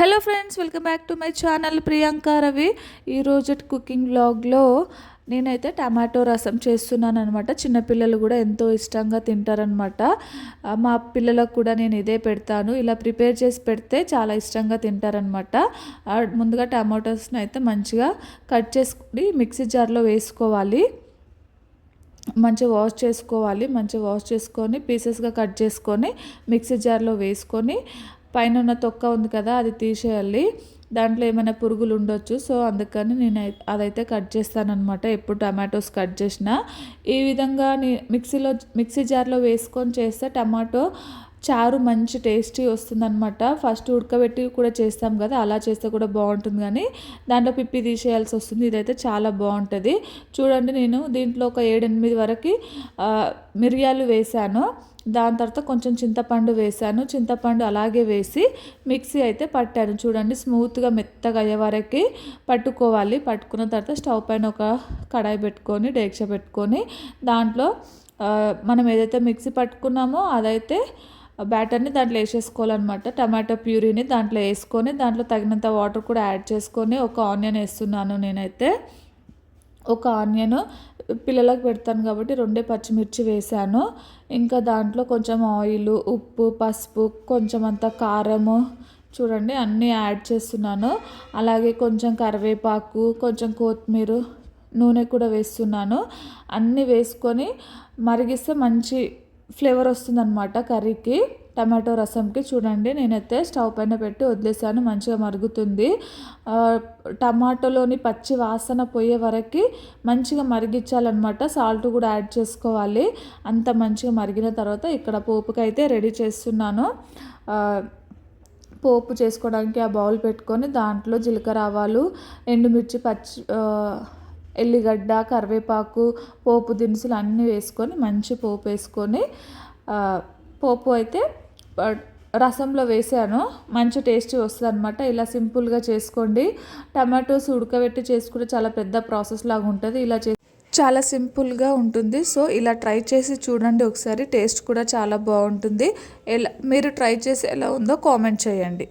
Hello friends welcome back to my channel Priyanka Ravi ఈరోజు cooking బ్లాగ్లో నేనైతే tomato రసం చేస్తున్నాను అనమాట చిన్నపిల్లలు కూడా ఎంతో ఇష్టంగా తింటారనమాట మా పిల్లలకు కూడా నేను ఇదే పెడతాను. ఇలా ప్రిపేర్ చేసి పెడితే చాలా ఇష్టంగా తింటారనమాట ముందుగా టమాటోస్ని అయితే మంచిగా కట్ చేసుకుని మిక్సీ జార్లో వేసుకోవాలి. మంచిగా వాష్ చేసుకోవాలి. మంచిగా వాష్ చేసుకొని పీసెస్గా కట్ చేసుకొని మిక్సీ జార్లో వేసుకొని పైన ఉన్న తొక్క ఉంది కదా అది తీసేయాలి. దాంట్లో ఏమైనా పురుగులు ఉండొచ్చు. సో అందుకని నేను అదైతే కట్ చేస్తానమాట ఎప్పుడు టమాటోస్ కట్ చేసినా. ఈ విధంగా మిక్సీలో మిక్సీ జార్లో వేసుకొని చేస్తే టమాటో చారు మంచి టేస్టీ వస్తుందన్నమాట. ఫస్ట్ ఉడకబెట్టి కూడా చేస్తాం కదా అలా చేస్తే కూడా బాగుంటుంది కానీ దాంట్లో పిప్పి తీసేయాల్సి వస్తుంది. ఇదైతే చాలా బాగుంటుంది. చూడండి నేను దీంట్లో ఒక ఏడెనిమిది వరకు మిరియాలు వేశాను దాని తర్వాత కొంచెం చింతపండు వేశాను చింతపండు అలాగే వేసి మిక్సీ అయితే పట్టాను. చూడండి స్మూత్గా మెత్తగా అయ్యే వరకు పట్టుకోవాలి. పట్టుకున్న తర్వాత స్టవ్ పైన ఒక కడాయి పెట్టుకొని డేక్ష పెట్టుకొని దాంట్లో మనం ఏదైతే మిక్సీ పట్టుకున్నామో అదైతే బ్యాటర్ని దాంట్లో వేసేసుకోవాలన్నమాట. టమాటో ప్యూరీని దాంట్లో వేసుకొని దాంట్లో తగినంత వాటర్ కూడా యాడ్ చేసుకొని ఒక ఆనియన్ వేస్తున్నాను నేనైతే. ఒక ఆనియన్ పిల్లలకు పెడతాను కాబట్టి రెండే పచ్చిమిర్చి వేసాను. ఇంకా దాంట్లో కొంచెం ఆయిల్ ఉప్పు పసుపు కొంచెం అంత కారము చూడండి అన్నీ యాడ్ చేస్తున్నాను. అలాగే కొంచెం కరివేపాకు కొంచెం కొత్తిమీర నూనె కూడా వేస్తున్నాను. అన్నీ వేసుకొని మరిగిస్తే మంచి ఫ్లేవర్ వస్తుందన్నమాట కర్రీకి. టమాటో రసంకి చూడండి నేనైతే స్టవ్ పైన పెట్టి వదిలేసాను మంచిగా మరుగుతుంది. టమాటోలోని పచ్చి వాసన పోయే వరకు మంచిగా మరిగించాలన్నమాట. సాల్ట్ కూడా యాడ్ చేసుకోవాలి. అంత మంచిగా మరిగిన తర్వాత ఇక్కడ పోపుకి అయితే రెడీ చేస్తున్నాను. పోపు చేసుకోవడానికి ఆ బౌల్ పెట్టుకొని దాంట్లో జీలకర్ర ఆవాలు ఎండుమిర్చి పచ్చి ఎల్లిగడ్డ కరివేపాకు పోపు దినుసులు అన్నీ వేసుకొని మంచి పోపు వేసుకొని పోపు అయితే రసంలో వేసాను. మంచి టేస్టీ వస్తుంది అనమాట ఇలా సింపుల్గా చేసుకోండి. టమాటోస్ ఉడకబెట్టి చేసుకుంటే చాలా పెద్ద ప్రాసెస్ లాగా ఉంటుంది. ఇలా చే చాలా సింపుల్గా ఉంటుంది. సో ఇలా ట్రై చేసి చూడండి ఒకసారి. టేస్ట్ కూడా చాలా బాగుంటుంది. ఎలా మీరు ట్రై చేసి ఎలా ఉందో కామెంట్ చేయండి.